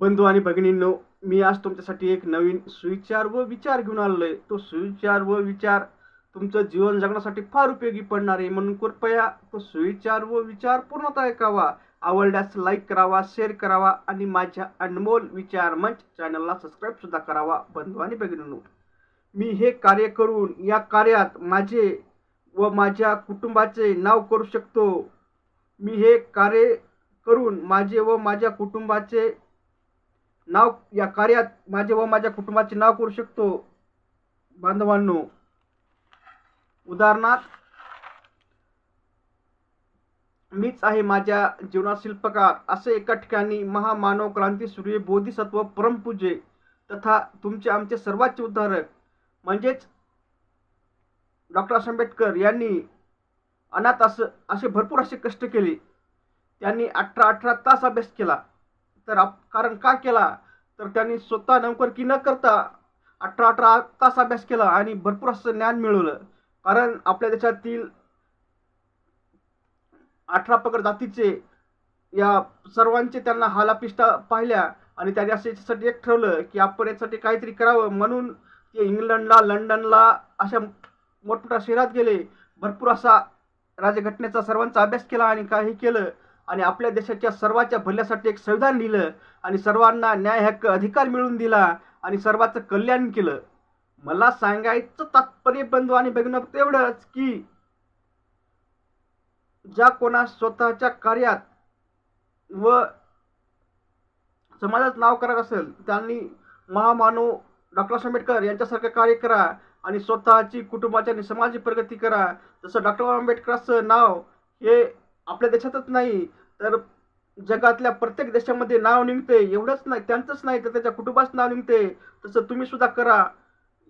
बंधू आणि भगिनींनो मी आज तुमच्यासाठी एक नवीन सुविचार व विचार घेऊन आलेलो आहे तो सुविचार व विचार तुमचं जीवन जगण्यासाठी फार उपयोगी पडणार आहे. म्हणून कृपया तो सुविचार व विचार पूर्णतः ऐकावा. आवडल्यास लाईक करावा शेअर करावा आणि माझ्या अनमोल विचार मंच चॅनलला सबस्क्राईब सुद्धा करावा बंधू आणि भगिनींनो. मी हे कार्य करून या कार्यात माझे व माझ्या कुटुंबाचे नाव करू शकतो. मी हे कार्य करून माझे व माझ्या कुटुंबाचे नाव या कार्यात माझे व माझ्या कुटुंबाचे नाव करू शकतो. बांधवांनो उदाहरणार्थ मीच आहे माझ्या जीवनात शिल्पकार. असे एका ठिकाणी महामानव क्रांती सूर्य बोधिसत्व परमपूजे तथा तुमचे आमचे सर्वांचे उद्धारक. म्हणजेच डॉक्टर आंबेडकर यांनी अनाथ असं असे भरपूर असे कष्ट केले. त्यांनी अठरा अठरा तास अभ्यास केला. तर आप कारण का केला? तर त्यांनी स्वतः नोकरकी न करता अठरा अठरा तास अभ्यास केला आणि भरपूर असं ज्ञान मिळवलं. कारण आपल्या देशातील अठरा पकड जातीचे या सर्वांचे त्यांना हालापिष्टा पाहिल्या आणि त्यांनी असं याच्यासाठी एक ठरवलं की आपण याच्यासाठी काहीतरी करावं म्हणून ते इंग्लंडला लंडनला अशा मोठमोठ्या शहरात गेले. भरपूर असा राजघटनेचा सर्वांचा अभ्यास केला आणि काही केलं. आणि आपल्या देशाच्या सर्वांच्या भल्यासाठी एक संविधान लिहिलं आणि सर्वांना न्याय हक्क अधिकार मिळवून दिला आणि सर्वांचं कल्याण केलं. मला सांगायचं तात्पर्य बंधू आणि भगिनी फक्त एवढंच की ज्या कोणा स्वतःच्या कार्यात व समाजात नाव करत असेल त्यांनी महामानव डॉक्टर आंबेडकर यांच्यासारखं कार्य करा आणि स्वतःची कुटुंबाची आणि समाजाची प्रगती करा. जसं डॉक्टर आंबेडकरांचं नाव हे आपल्या देशातच नाही तर जगातल्या प्रत्येक देशामध्ये नाव निघते एवढंच नाही त्यांचंच नाही तर त्याच्या कुटुंबाचं नाव निघते तसं तुम्ही सुद्धा करा.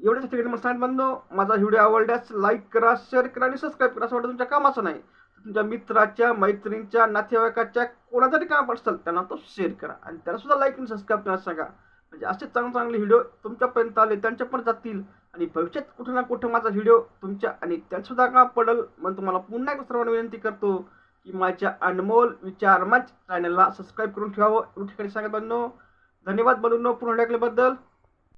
एवढ्याच ठिकाणी मला सांगितलं बांधव माझा व्हिडिओ आवडल्यास लाईक करा शेअर करा आणि सबस्क्राईब करा असं वाटतं तुमच्या कामाचं नाही. तुमच्या मित्राच्या मैत्रिणीच्या नातेवाईकाच्या कोणाचा काम असेल त्यांना तो शेअर करा आणि त्याला सुद्धा लाईक आणि सबस्क्राईब करायला सांगा. म्हणजे असे चांगले चांगले व्हिडिओ तुमच्यापर्यंत आले त्यांच्या पण जातील आणि भविष्यात कुठं ना कुठं माझा व्हिडिओ तुमच्या आणि त्यांसुद्धा का पडेल म्हणून तुम्हाला पुन्हा एक सर्वांना विनंती करतो. की माझ्या अनमोल विचार मंच चॅनलला सबस्क्राईब करून ठेवावं. एवढ्या ठिकाणी सांगत बंधू धन्यवाद बंधूंनो पुन्हा ऐकल्याबद्दल